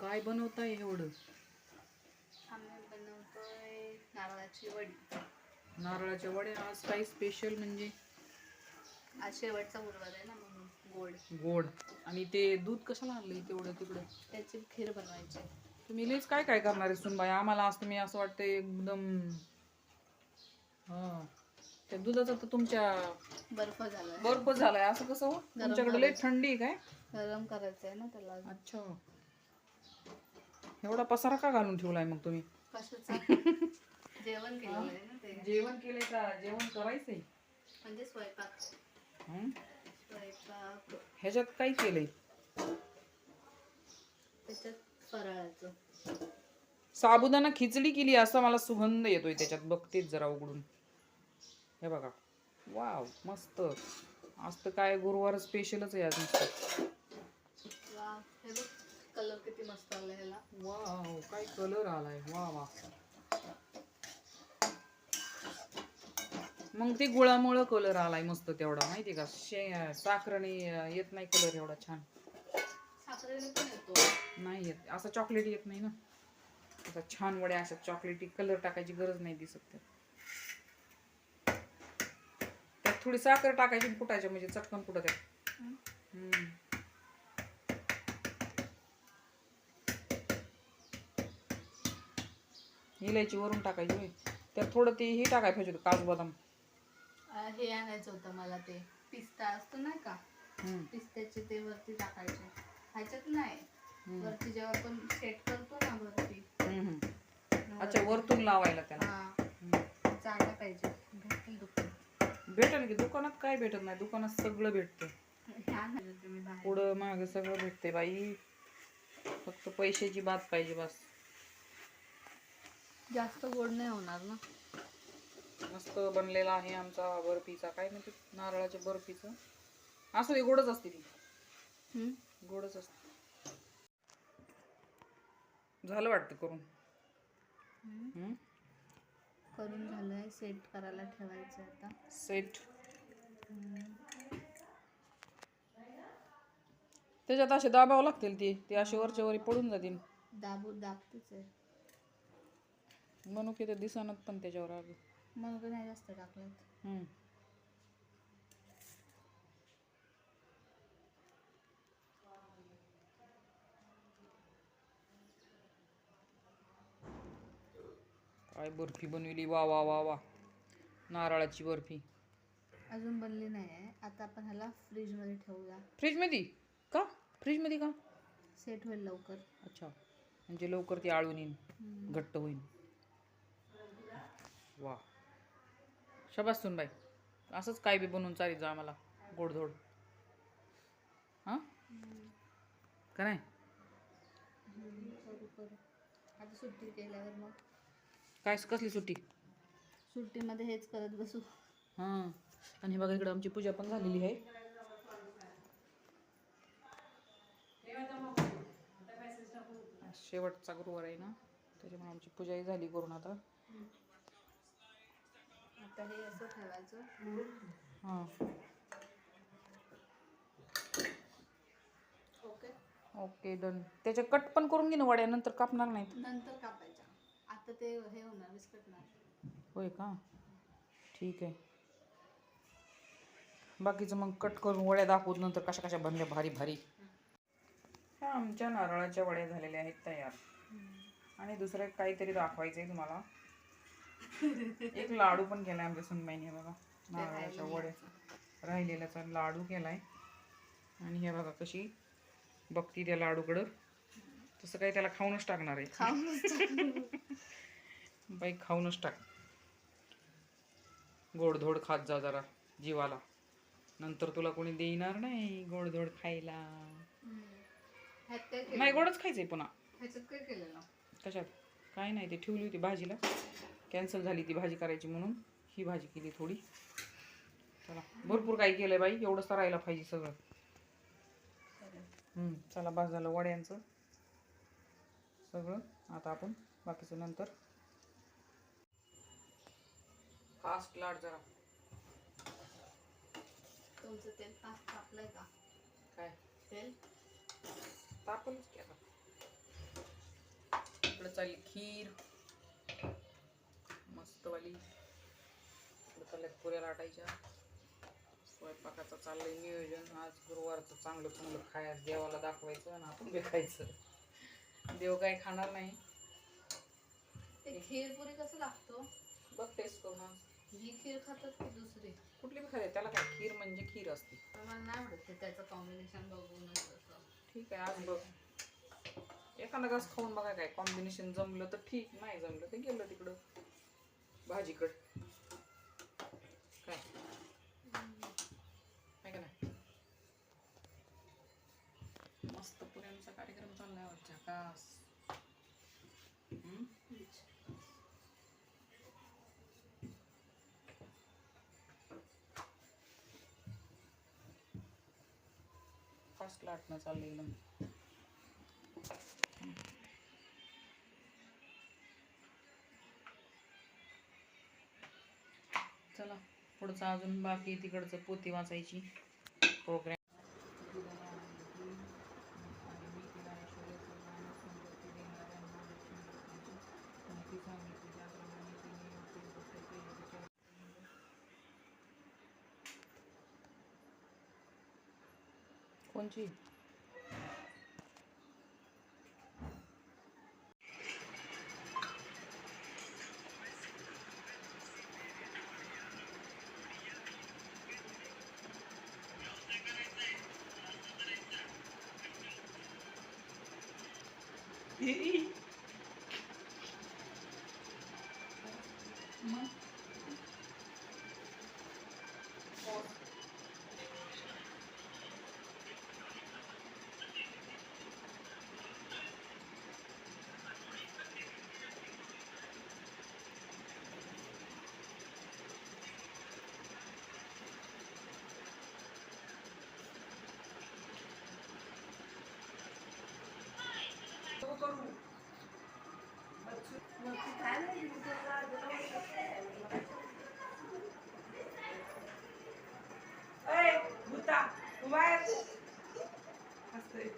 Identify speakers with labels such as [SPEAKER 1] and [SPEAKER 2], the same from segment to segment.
[SPEAKER 1] काय बनवताय एवढं?
[SPEAKER 2] आम्ही बनवतोय नारळाची वडी.
[SPEAKER 1] नारळाच्या वड्या आज काही स्पेशल म्हणजे?
[SPEAKER 2] आज शेवटचा गुरुवार आहे ना म्हणून गोड.
[SPEAKER 1] गोड. आणि ते दूध कशाला आणलंय तेवढं तिकडं?
[SPEAKER 2] त्याची खीर बनवायची.
[SPEAKER 1] तुम्ही लयच काय काय करणार आहे सुनबाई? आम्हाला आज तुम्ही असं वाटतंय एकदम हा. त्या दुधाचा तर तुमच्या
[SPEAKER 2] बर्फ झालाय.
[SPEAKER 1] बर्फ झालाय. असं कसं हो? तुमच्याकडे लय थंडी आहे काय?
[SPEAKER 2] गरम करायचं आहे ना त्याला.
[SPEAKER 1] अच्छा. एवढा पसारा का घालून ठेवलाय मग तुम्ही?
[SPEAKER 2] जेवण केलेलं आहे ना ते.
[SPEAKER 1] जेवण केलंय का? जेवण करायचंय.
[SPEAKER 2] म्हणजे स्वयंपाक.
[SPEAKER 1] हं?
[SPEAKER 2] स्वयंपाक.
[SPEAKER 1] ह्याच्यात काय केलंय?
[SPEAKER 2] त्याच्यात फराळाचं.
[SPEAKER 1] साबुदाणा खिचडी केली असा मला सुगंध येतोय त्याच्यात. बघतेच जरा उघडून. हे बघा. वाव मस्त. आज तर काय गुरुवार स्पेशलच आहे आज नुसतं.
[SPEAKER 2] वा हे बघ. कलर किती मस्त आला ह्याला.
[SPEAKER 1] वाव काय कलर आलाय. वा वा. मग ते गुळामुळं कलर आलाय मस्त तेवढा माहिती का? शे साखरने येत नाही कलर एवढा छान.
[SPEAKER 2] साखरेने पण येतो.
[SPEAKER 1] नाही येत. असा चॉकलेट येत नाही ना. असा छान वड्या अशा चॉकलेटी कलर टाकायची गरज नाही दिसत त्यात. थोडी साखर टाकायची आणि कुटायच्या म्हणजे चटकन कुठं त्यात
[SPEAKER 2] हं?
[SPEAKER 1] हम्म. इलायची वरून टाकायची होय. त्यात थोडं ते हे टाकायला पाहिजे होतं काजू बदाम.
[SPEAKER 2] हे आणायचं होतं मला ते. पिस्ता असतो नाही का?
[SPEAKER 1] हम्म.
[SPEAKER 2] पिस्त्याचे ते वरती टाकायचे. ह्याच्यात नाही.
[SPEAKER 1] हम्म.
[SPEAKER 2] वरती जेव्हा आपण सेट करतो ना वरती.
[SPEAKER 1] हम्म, हम्म. अच्छा वरतून लावायला त्याला.
[SPEAKER 2] हा.
[SPEAKER 1] हम्म.
[SPEAKER 2] जागा पाहिजे. भेटतील दुकान
[SPEAKER 1] भेटेल की दुकानात काय भेटत नाही? दुकानात सगळं भेटतं
[SPEAKER 2] ह्या नाही तुम्ही बाहेर.
[SPEAKER 1] पुढं माग सगळं भेटते बाई. फक्त पैशाची बात पाहिजे बस.
[SPEAKER 2] जास्त गोड नाही होणार ना.
[SPEAKER 1] मस्त बनलेला आहे आमचा बर्फीचा. काय म्हणते नारळाच्या बर्फीचं. असं ते गोडच असते ती? गोडच असते. झालं वाटतं करून?
[SPEAKER 2] करून झालंय सेट करायला ठेवायचं आता.
[SPEAKER 1] सेट. त्याच्यात असे दाबावं लागतील ते. ते असे वरच्या वरी पडून जातील.
[SPEAKER 2] दाबू दाबतेच आहे.
[SPEAKER 1] म्हणून की ते दिसणार पण त्याच्यावर अगं
[SPEAKER 2] मग नाही जास्त टाकलं
[SPEAKER 1] हम्म. काय बर्फी बनवली? वा वा वा वा. नारळाची बर्फी.
[SPEAKER 2] अजून बनली नाही आता आपण ह्याला फ्रीजमध्ये ठेवूया.
[SPEAKER 1] फ्रीजमध्ये? का? फ्रीजमध्ये का?
[SPEAKER 2] सेट होईल लवकर.
[SPEAKER 1] अच्छा. म्हणजे लवकर ती आळून येईन. घट्ट होईल वा. शबास बाई. असंच काय बी बनवून चालीत जा आम्हाला. गोडधोड. हां? का नाही?
[SPEAKER 2] आता सुट्टी केल्यावर मग.
[SPEAKER 1] काय कसली सुट्टी?
[SPEAKER 2] सुट्टीमध्ये हेच करत बसू.
[SPEAKER 1] हां. आणि बघा इकडं आमची पूजा पण झालेली आहे. शेवटचा गुरुवार आहे ना त्याच्यामुळे आमची पूजाही झाली करून आता
[SPEAKER 2] आता हे असं ठेवायचं.
[SPEAKER 1] हां.
[SPEAKER 2] ओके.
[SPEAKER 1] Okay done. त्याचे कट पण करून घे ना वड्या नंतर कापणार नाहीत.
[SPEAKER 2] नंतर कापायच्या. आता ते हे होणार विस्कटणार.
[SPEAKER 1] होय का? ठीक आहे. बाकीचं मग कट करून वड्या दाखवत नंतर कशा कशा बनल्या भारी भारी. ह्या आमच्या नारळाच्या वड्या झालेल्या आहेत तयार. आणि दुसरं काहीतरी दाखवायचं आहे तुम्हाला. एक लाडू पण केलाय आमच्या सुनबाईने बघा. नारळाच्या वड्या. राहिलेल्याचा लाडू केलाय. आणि हे बघा कशी बघती त्या लाडूकडं. तसं काही त्याला खाऊनच टाकणार आहे. बाई खाऊनच टाक. गोडधोड खात जा जरा जीवाला. नंतर तुला कोणी देणार नाही गोडधोड खायला. नाही गोडच खायचंय पुन्हा. कशात? काय नाही ते ठेवली होती भाजीला. कॅन्सल झाली ती भाजी करायची म्हणून. ही भाजी केली थोडी. चला भरपूर काही केलंय बाई एवढंच राहायला पाहिजे सगळं. चला बस झालं वड्यांचं. सगळं आता आपण बाकीचं नंतर. फास्ट लाट जरा.
[SPEAKER 2] तुमचं तेल ताप तापलंय का?
[SPEAKER 1] काय?
[SPEAKER 2] तेल?
[SPEAKER 1] तापलंच की आता. चालली खीर. मस्तवाली. चालल्यात पुऱ्या लाटायच्या. स्वयंपाकाचं चाललंय नियोजन. आज गुरुवारचं चांगलं चांगलं खायचं देवाला दाखवायचं आणि आपण बी खायचं. देव काय खाणार नाही.
[SPEAKER 2] ते खीर पुरी कसं लागतो?
[SPEAKER 1] बघ टेस्ट करून.
[SPEAKER 2] ही खीर खातात की दुसरी?
[SPEAKER 1] कुठली बी खाते त्याला काय? खीर म्हणजे खीर असते.
[SPEAKER 2] मला नाही आवडत ते त्याचं कॉम्बिनेशन बघूनच
[SPEAKER 1] ठीक आहे आज बघ. एखादा घास खाऊन बघा काय कॉम्बिनेशन जमलं तर ठीक नाही जमलं तर गेलं तिकडं. भाजीकड. काय? का नाही? मस्त पुऱ्यांचा कार्यक्रम चाललाय हो, आजच्या कास फास्ट लाटणं चाललंय एकदम पुढचं अजून बाकी तिकडचं पोती वाचायची प्रोग्राम कोणची? you eat?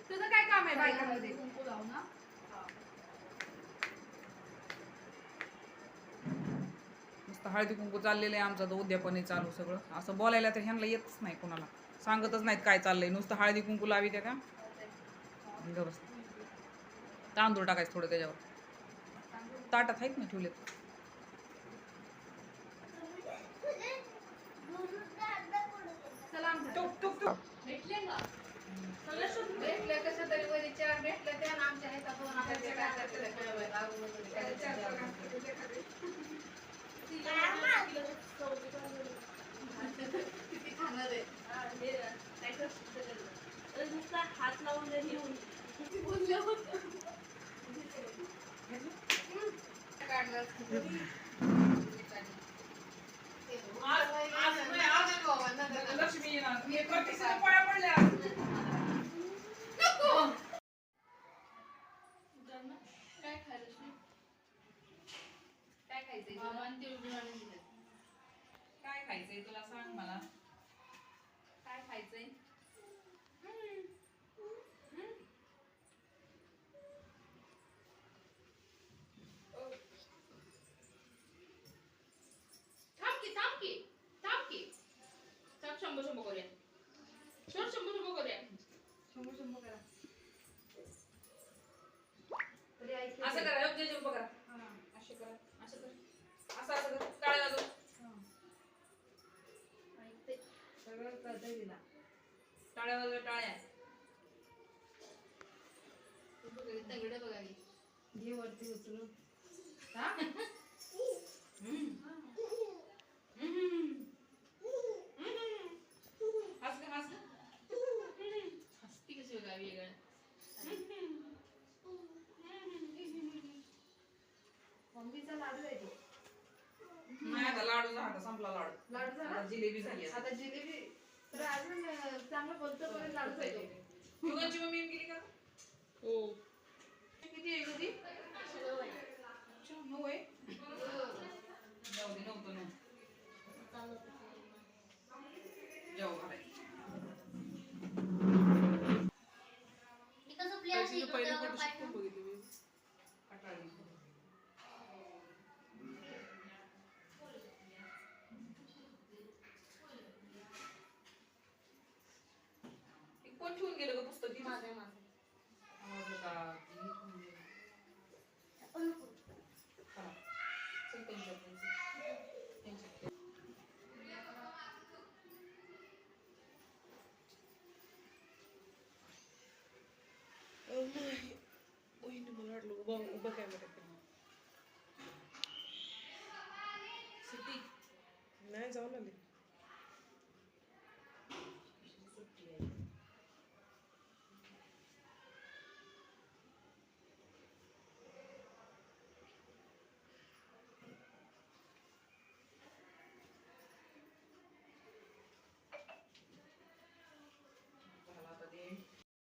[SPEAKER 2] तुझं काय काम आहे बायकामध्ये कुंकू ना
[SPEAKER 1] नुसतं हळदी कुंकू चाललेलं आहे आमचं तर उद्यापनही चालू सगळं. असं बोलायला तर ह्यांना येतच नाही कोणाला. सांगतच नाहीत काय चाललंय. नुसतं हळदी कुंकू लावी त्या. का बस. तांदूळ टाकायचं थोडं त्याच्यावर. ताटात आहेत ना ठेवलेत
[SPEAKER 2] चला आमच्या
[SPEAKER 1] टुक टुक टुक
[SPEAKER 2] भेटले का भेटले कसं तरी वरी चार भेटले त्या आणि आमच्या ह्याचा फोन आला काय करते ते कळलं बाई. काय करते ते. किती खाणार आहे
[SPEAKER 3] हात लावून घेऊन
[SPEAKER 2] किती बोलले होते काढलं
[SPEAKER 1] लक्ष्मी येणार पडल्या
[SPEAKER 2] काय काय खायचंय
[SPEAKER 1] काय खायचंय तुला सांग मला.
[SPEAKER 2] काय खायचंय
[SPEAKER 3] थांब की थांब की थांब की थांब शंभर शंभर करूया. सोड शंभर शंभर करूया.
[SPEAKER 2] शंभर शंभर करा.
[SPEAKER 1] असं करा योग्य जंप करा. असे करा. असं करा. असं असं करा. टाळ्या वाजव
[SPEAKER 2] सगळं करता दिला
[SPEAKER 1] टाळ्या वाजव टाळ्या.
[SPEAKER 2] तगडे बघा. घे वरती उचलून.
[SPEAKER 1] हा?
[SPEAKER 2] लाडू आहे तो
[SPEAKER 1] नाही आता लाडू झाला संपला लाडू.
[SPEAKER 2] लाडू झाला?
[SPEAKER 1] आता जिलेबी झाली आता.
[SPEAKER 2] आता जिलेबी तर अजून अं, चांगलं बोलतो पर्यंत लाडू पाहिजे
[SPEAKER 1] युगाची मम्मी येऊन गेली का?
[SPEAKER 3] हो.
[SPEAKER 1] किती आहे कधी अच्छा नऊ आहे? जाऊ दे नव्हतं ना जाऊ घालाय
[SPEAKER 3] ती कसं प्ले अशी
[SPEAKER 1] पहिली
[SPEAKER 4] जाऊन आले